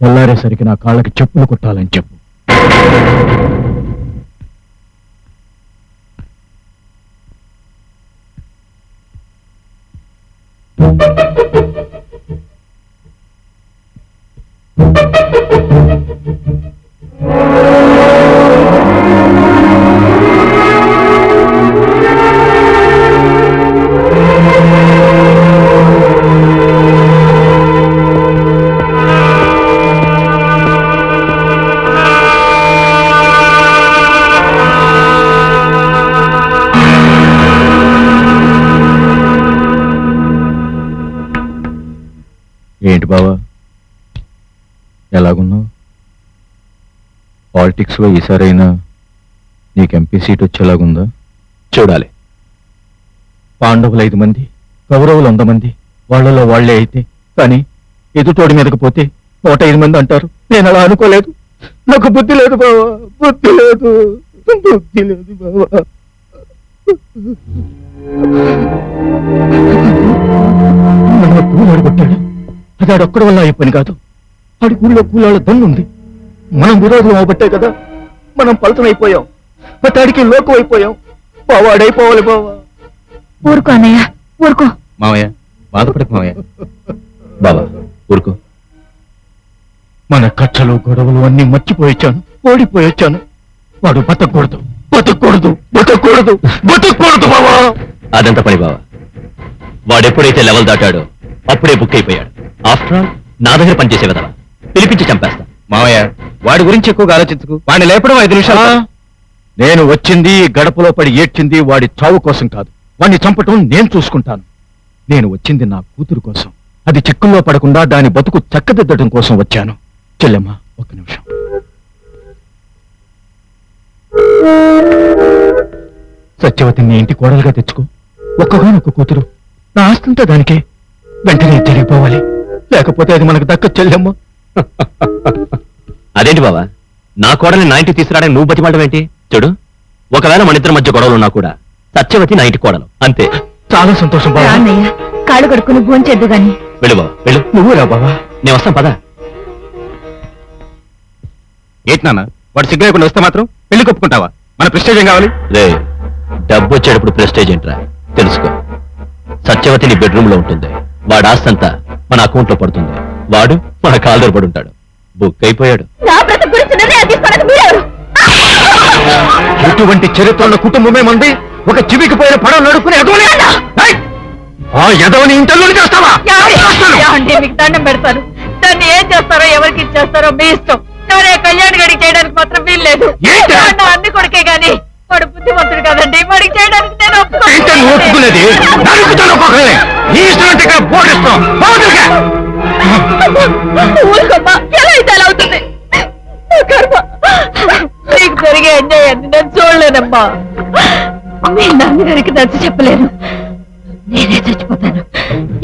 తెల్లారేసరికి నా కాళ్ళకి చెప్పులు కుట్టాలని చెప్పు. ఏంటి బావా. ఎలాగున్నావు? పాలిటిక్స్లో ఈసారైనా నీకు ఎంపీ సీట్ వచ్చేలాగుందా? చూడాలి. పాండవులు ఐదు మంది కౌరవులు వంద మంది వాళ్ళలో వాళ్ళే అయితే కానీ ఎదుటోడి మీదకి పోతే నూట ఐదు మంది అంటారు. నేను అలా అనుకోలేదు. నాకు బుద్ధి లేదు బావా బుద్ధి లేదు బుద్ధి లేదు బావా. నన్ను కొట్టాడు? అది ఆడొక్కడి వల్ల అయ్యే పని కాదు. ఆడి ఊళ్ళో కూలాళ్ళ దన్నుంది మనం విరోధం అవబట్టే కదా మనం పలతనైపోయాం. అతడికి లోకం అయిపోయాం బావాడైపోవాలి బావా. ఊరుకో అన్నయ్య. ఊరుకో. మావయ్య బాధపడకు మావయ్య. బాబా ఊరుకో. మన కచ్చలు గొడవలు అన్ని మర్చిపోయొచ్చాను. ఓడిపోయొచ్చాను. వాడు బతకూడదు. బతకూడదు. బతకూడదు. బతకూడదు బావా. అదంత పని బావ. వాడెప్పుడైతే లెవెల్ దాటాడో అప్పుడే బుక్ అయిపోయాడు. ఆఫ్టర్ ఆల్ నా దగ్గర పనిచేసే కదా పిలిపించి చంపేస్తా. మావయ్య వాడి గురించి ఎక్కువగా ఆలోచించుకు. వాడిని లేపడం ఐదు నిమిషాలు నేను వచ్చింది గడపలో పడి ఏడ్చింది వాడి చావు కోసం కాదు. వాడిని చంపటం నేను చూసుకుంటాను. నేను వచ్చింది నా కూతురు కోసం. అది చిక్కుల్లో పడకుండా దాని బతుకు చక్కదిద్దడం కోసం వచ్చాను. చెల్లెమ్మ ఒక్క నిమిషం. సత్యవతిని ఇంటి కోడలుగా తెచ్చుకో. ఒక్కగానొక్క కూతురు. నా ఆస్తంతా దానికే. వెంటనే జరిగిపోవాలి. లేకపోతే అది మనకు దక్క చెల్లెమ్మ. అదేంటి బావా? నా కోడల్ని నా ఇంటికి తీసుకురావడానికి నువ్వు బతిమాలడం ఏంటి? చూడు ఒకవేళ మన ఇద్దరి మధ్య గొడవలు ఉన్నా కూడా సత్యవతి నా ఇంటి కోడలు. అంతే. చాలా సంతోషం బాబా అన్నయ్య కాళ్ళు కడుక్కుని భోంచేద్దు గాని. వెళ్ళు బావ వెళ్ళు. నువ్వు రా బాబా నేను వస్తాను పదా. ఏంటి నాన్న వాడు సిగ్గు వస్తే మాత్రం పెళ్ళి కొప్పుకుంటావా? మన ప్రెస్టేజ్ ఏం కావాలి? రే డబ్బు వచ్చేటప్పుడు ప్రెస్టేజ్ ఏంట్రా? తెలుసుకో. సత్యవతి నీ బెడ్రూమ్లో ఉంటుంది. వాడు ఆస్తంతా మన అకౌంట్లో పడుతుంది. వాడు మన కాల్ పడి ఉంటాడు. బుక్ అయిపోయాడు. ఇటువంటి చరిత్ర ఉన్న కుటుంబమే మంది ఒక చివికి పోయిన పడవ నడుపుకుని ఎదవని! ఆ ఎదవని ఇంటర్లో చేస్తావా? అంటే మీకు దండం పెడతారు దాన్ని ఏం చేస్తారో ఎవరికి ఇచ్చేస్తారో మీ ఇష్టం. కళ్యాణ్ గడికి చేయడానికి మాత్రం వీల్లేదు. అన్ని కొడుకే గాని. వాడు బుద్ధిమంతుడు కదండి. వాడికి చేయడానికి నేను ఏంటి నువ్వు ఒప్పుకునేది? నరుకుతాను ఒక్కొక్కరిని. నీ ఇష్టం అంటే ఇక్కడ బోర్డిస్తాం బాగుందిగా ఊరుకోమ్మా. ఎలా అయితే అలా అవుతుంది? నా కర్మ. నీకు జరిగే అన్యాయాన్ని నేను చూడలేనమ్మా. మీ నాన్నగారికి నచ్చి చెప్పలేను. నేనే చచ్చిపోతాను.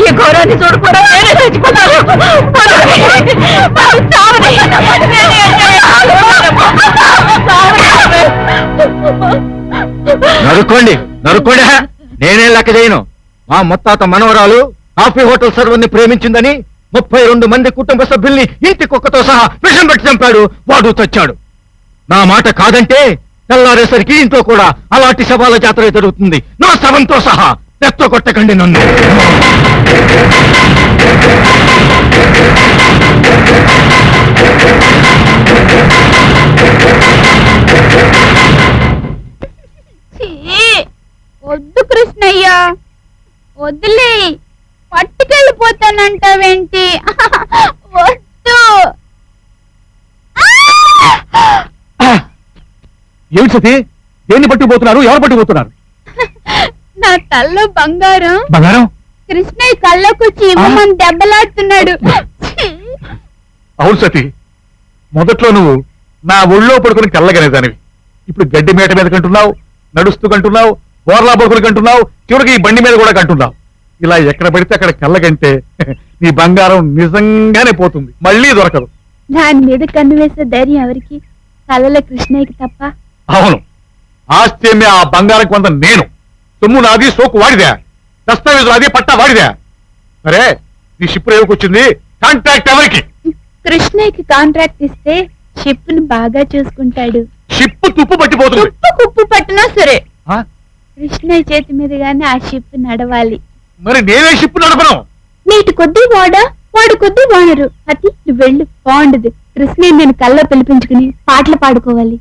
ఈ ఘోరాన్ని చూడకుండా నేనే చచ్చిపోతాను. చావని. నేనే. నరుక్కోండి నరుక్కోండి నేనే లెక్క చేయను. మా ముత్తాత మనవరాలు కాఫీ హోటల్ సర్వర్ని ప్రేమించిందని ముప్పై రెండు మంది కుటుంబ సభ్యుల్ని ఇంటి కుక్కతో సహా విషం పెట్టి చంపాడు. వాడు తెచ్చాడు నా మాట కాదంటే తెల్లారేసరికి ఇంట్లో కూడా అలాంటి శవాల జాతర జరుగుతుంది. నా శవంతో సహా తెత్త కొట్టకండి నన్ను. వద్దు కృష్ణయ్య. వద్దులే. పట్టుకెళ్ళిపోతానంటావేంటి? వద్దు. ఏమిటి సతీ? దేన్ని పట్టుకుపోతున్నారు? ఎవరు పట్టుకుపోతున్నారు? నా తల్లో బంగారం. బంగారం? కృష్ణయ్య కళ్ళకొచ్చి ఇవ్వమని దెబ్బలాడుతున్నాడు! అవును సతీ. మొదట్లో నువ్వు నా ఒళ్ళో పడుకుని కళ్ళగనేదానివి ఇప్పుడు గడ్డి మేట మీద కంటున్నావు నడుస్తూ కంటున్నావు బోర్లా బొగులు కంటున్నావు చివరికి ఈ బండి మీద కూడా కంటున్నావు. ఇలా ఎక్కడ పడితే అక్కడ కళ్ళకంటే నీ బంగారం నిజంగానే పోతుంది. మళ్ళీ దొరకదు. దాని మీద కన్ను వేసే ధైర్యం ఎవరికి? కళ్ళల కృష్ణయ్యకి తప్ప? అవును. ఆస్తి ఏమి ఆ బంగారం కొంత నేను. సొమ్ము నాది సోకు వాడిదే. దస్తావేజు నాది పట్టా వాడిదే. సరే నీ షిప్ వచ్చింది? కాంట్రాక్ట్ ఎవరికి? కృష్ణయ్యకి కాంట్రాక్ట్ ఇస్తే షిప్ను బాగా చూసుకుంటాడు. షిప్ తుప్పు పట్టిపోతుంది. తుప్పు కుప్పు పట్టినా సరే. కృష్ణ చేతి మీదుగానే ఆ షిప్ నడవాలి. మరి నేనే షిప్ నడపను? నీటి కొద్ది వాడ? వాడు కొద్ది వాడరు అతి నువ్వు వెళ్ళు బాగుండదు. కృష్ణ నేను కల్లో పిలిపించుకుని పాటలు పాడుకోవాలి.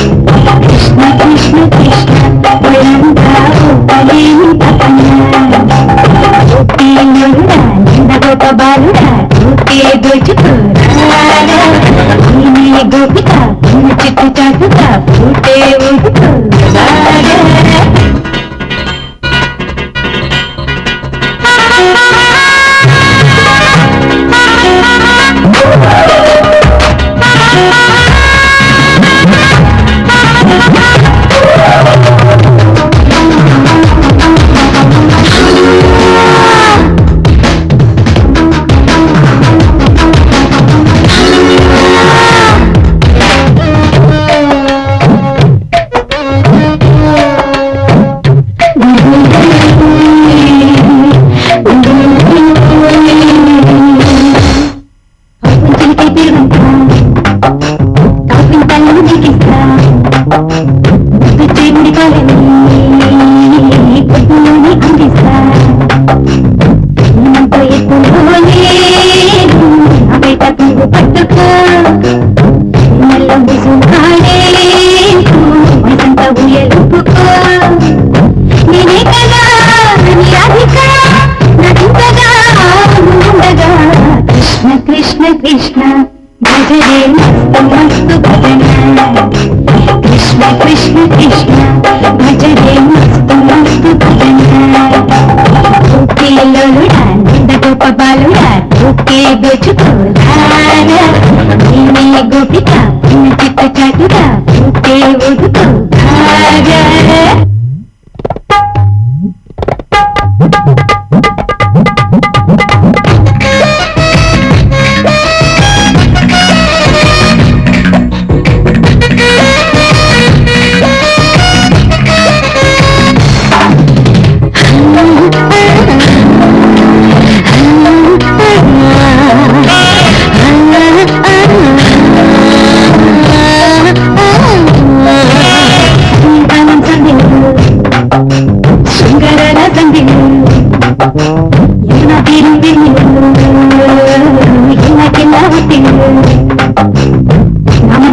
చిత్ర గోపిక geçip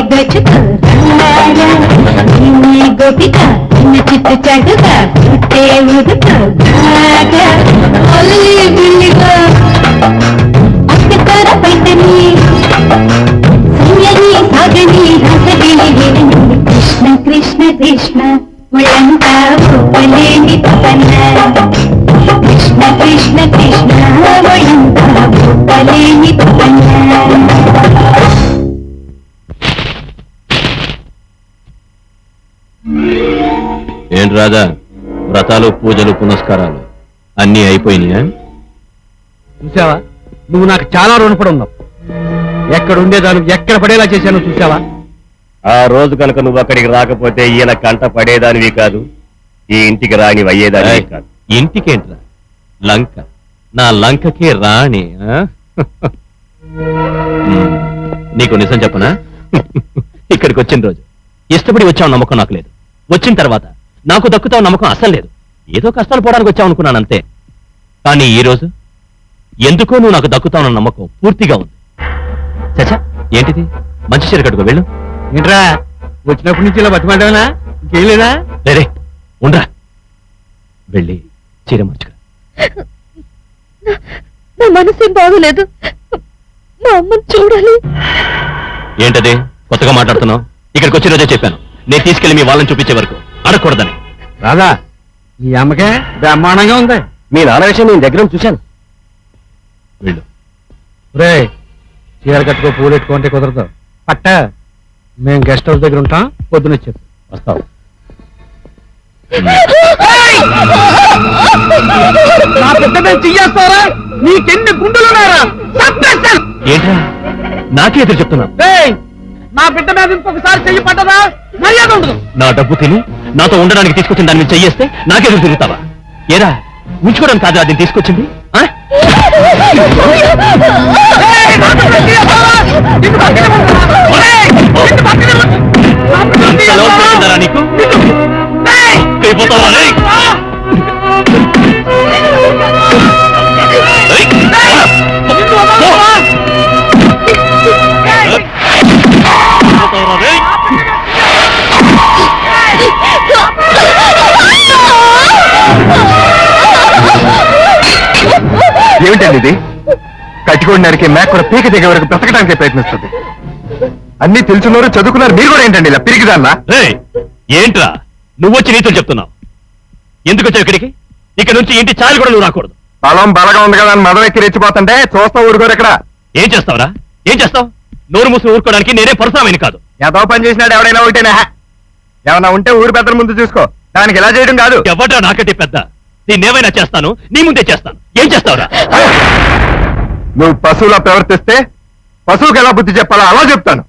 ఎగచుతూ నిన్నే గోపిక నిన్న చిత్తు చటుక చుట్టే ఉడుతూ కృష్ణ కృష్ణ కృష్ణ ముళ్ళంతా రాజా వ్రతాలు పూజలు పునస్కారాలు అన్నీ అయిపోయినాయా? చూసావా నువ్వు నాకు చాలా రుణపడి ఉన్నావు. ఎక్కడ ఉండేదాను ఎక్కడ పడేలా చేశాను చూసావా ఆ రోజు కనుక నువ్వు అక్కడికి రాకపోతే ఈయన కంట పడేదానివి కాదు ఈ ఇంటికి రాని అయ్యేదానివి కాదు. ఇంటికేంట్రా? లంక. నా లంకకే రాణి నీకు నిజం చెప్పనా? ఇక్కడికి వచ్చిన రోజు. ఇష్టపడి వచ్చావు నమ్మకం నాకు లేదు. వచ్చిన తర్వాత నాకు దక్కుతావు నమ్మకం అసలు లేదు. ఏదో కష్టాలు పోవడానికి వచ్చావు అనుకున్నాను అంతే. కానీ ఈ రోజు ఎందుకో నువ్వు నాకు దక్కుతావున్న నమ్మకం పూర్తిగా ఉంది. చచ్చా ఏంటిది? మంచి చీర కట్టుకో వెళ్ళు. ఏంట్రా వచ్చినప్పటి నుంచి ఇలా బతిమాడమేనా ఇంకేం లేదా? లేరే ఉండరా. వెళ్ళి చీర మార్చుకో నా మనసేం బాగోలేదు. మా అమ్మని చూడాలి. ఏంటది? కొత్తగా మాట్లాడుతున్నావు? ఇక్కడికి వచ్చిన రోజే చెప్పాను. నేను తీసుకెళ్ళి మీ వాళ్ళని చూపించే వరకు. అడగకూడదని. రాదా ఈ అమ్మకే బ్రహ్మాండంగా ఉంది. మీ నాన్న విషయం నేను దగ్గర చూశాను. వెళ్ళు. రే చీర కట్టుకో పూలు పెట్టుకుంటే కుదరదు. పట్ట మేము గెస్ట్ హౌస్ దగ్గర ఉంటాం పొద్దున చెప్పు వస్తావు. నా పెద్ద మీద చెయ్యేస్తారా? నీకెన్ని గుండెలున్నారా చంపేస్తాను ఏంట్రా? నాకే ఎదురు చెప్తున్నావు. రేయ్, నా బిడ్డ మీద ఇంకొకసారి చెయ్యి పడ్డదా? మర్యాద ఉండదు. నా డబ్బు తిని నాతో ఉండడానికి తీసుకొచ్చిన దాన్ని చెయ్యేస్తే నాకెదురు తిరుగుతావా? ఏరా ఉంచుకోవడానికి కాదు అది తీసుకొచ్చింది. ఆ? ఏమిటండి ఇది? కట్టుకోవడానికి మేక కూడా పీక దిగే వరకు బ్రతకడానికి ప్రయత్నిస్తుంది. అన్ని తెలుసున్నారు చదువుకున్నారు మీరు కూడా ఏంటండి ఇలా పిరిగిదాన్నా రేయ్, ఏంట్రా? నువ్వు వచ్చి నీతులు చెప్తున్నావు. ఎందుకు వచ్చావు ఇక్కడికి? ఇక్కడ నుంచి ఇంటి చాలు కూడా నువ్వు రాకూడదు. బలం బలగా ఉంది కదా అని మదం ఎక్కి రెచ్చిపోతుంటే చూస్తా ఊరుకోరు ఇక్కడ ఏం చేస్తావురా? ఏం చేస్తావు? నోరు మూసుకుని ఊరుకోవడానికి నేనే పరుసామైన కాదు. ఏదో పని చేసినాడు ఎవడైనా ఒకటేనా? ఏమన్నా ఉంటే ఊరు పెద్దల ముందు చూసుకో. దానికి ఎలా చేయడం కాదు. ఎవడ్రా నాకంటే పెద్ద? నేనేమైనా చేస్తాను నీ ముందే చేస్తాను. ఏం చేస్తావురా? నువ్వు పశువులా ప్రవర్తిస్తే పశువుకి ఎలా బుద్ధి చెప్పాలో అలా చెప్తాను.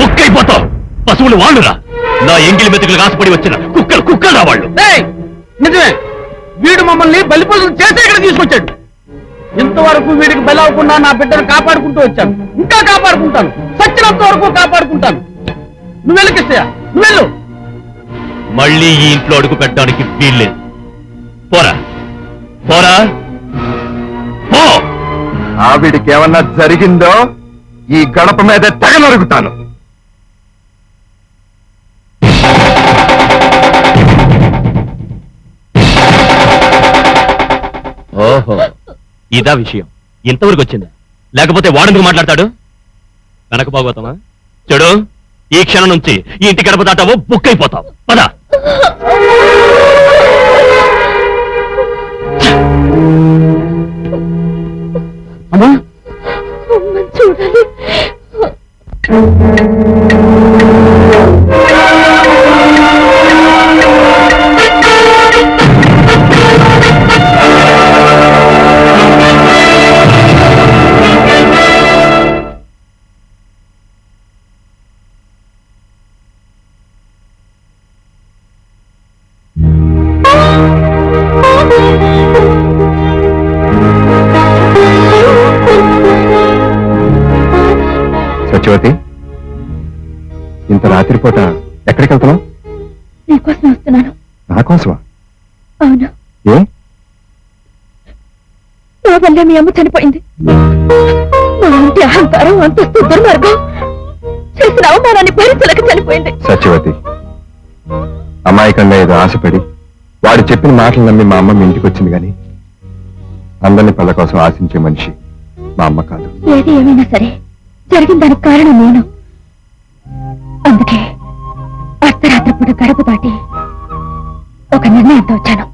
కుక్కైపోతావు పశువులు వాళ్ళురా. నా ఎంగిలి మెతుకులు ఆశపడి వచ్చిన కుక్కలు కుక్కలు వాళ్ళు. ఏయ్, నిజమే. వీడు మమ్మల్ని బలిపలు చేసి ఇక్కడ తీసుకొచ్చాడు. ఇంతవరకు వీడికి బలి అవ్వకుండా నా బిడ్డను కాపాడుకుంటూ వచ్చాను. ఇంకా కాపాడుకుంటాను. సచ్చినంత వరకు కాపాడుకుంటాను. నువ్వు వెళ్ళకిస్తాయా నువ్వు వెళ్ళు. మళ్ళీ ఈ ఇంట్లో అడుగు పెట్టడానికి వీల్లేదు. పోరా. పోరా. పో. ఆవిడికి ఏమన్నా జరిగిందో ఈ గడప మీద తెగ నరుగుతాను ఓహో. ఇదా విషయం. ఇంతవరకు వచ్చిందా? లేకపోతే వాడెందుకు మాట్లాడతాడు? వెనక చెడు ఈ క్షణం నుంచి ఈ ఇంటి గడప దాటావో బుక్ అయిపోతావు. పద. ఎక్కడికి వెళ్తున్నావు నీకోసం వస్తున్నాను. నా కోసమా? అవును. ఏ? నా వల్లే మీ అమ్మ చనిపోయింది. మా ఇంటి అహంకారం అంతస్తు దుర్మార్గం చేసిన అవమానాన్ని భరించలేక చనిపోయింది. సత్యవతి అమాయకంగా ఏదో ఆశపడి వాడు చెప్పిన మాటలు నమ్మి మా అమ్మ మీ ఇంటికి వచ్చింది కానీ అందరిని పళ్ళ కోసం ఆశించే మనిషి మా అమ్మ కాదు. ఏది ఏమైనా సరే జరిగిన దానికి కారణం నేను. అందుకే అప్పుడు గడప దాటి ఒక నిర్ణయంతో వచ్చాను.